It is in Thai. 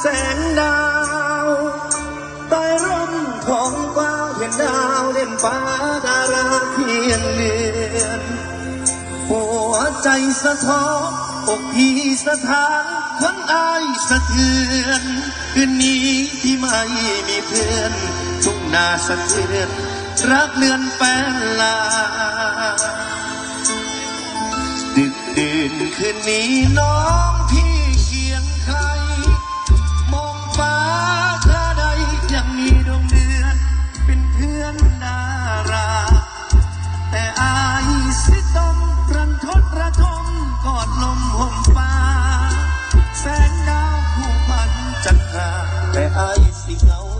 แสงดาวใต้ร่มของฟ้าเห็นดาวเด่นฟ้าดาราเพียงเดือนหัวใจสะท้อนอกพี่สถานทั้งอายสะเทือนคืนนี้ที่ไม่มีเพื่อนทุ่งนาสะเทือนรักเลือนแปลลา ดึกดื่นคืนนี้น้องพี่ แสง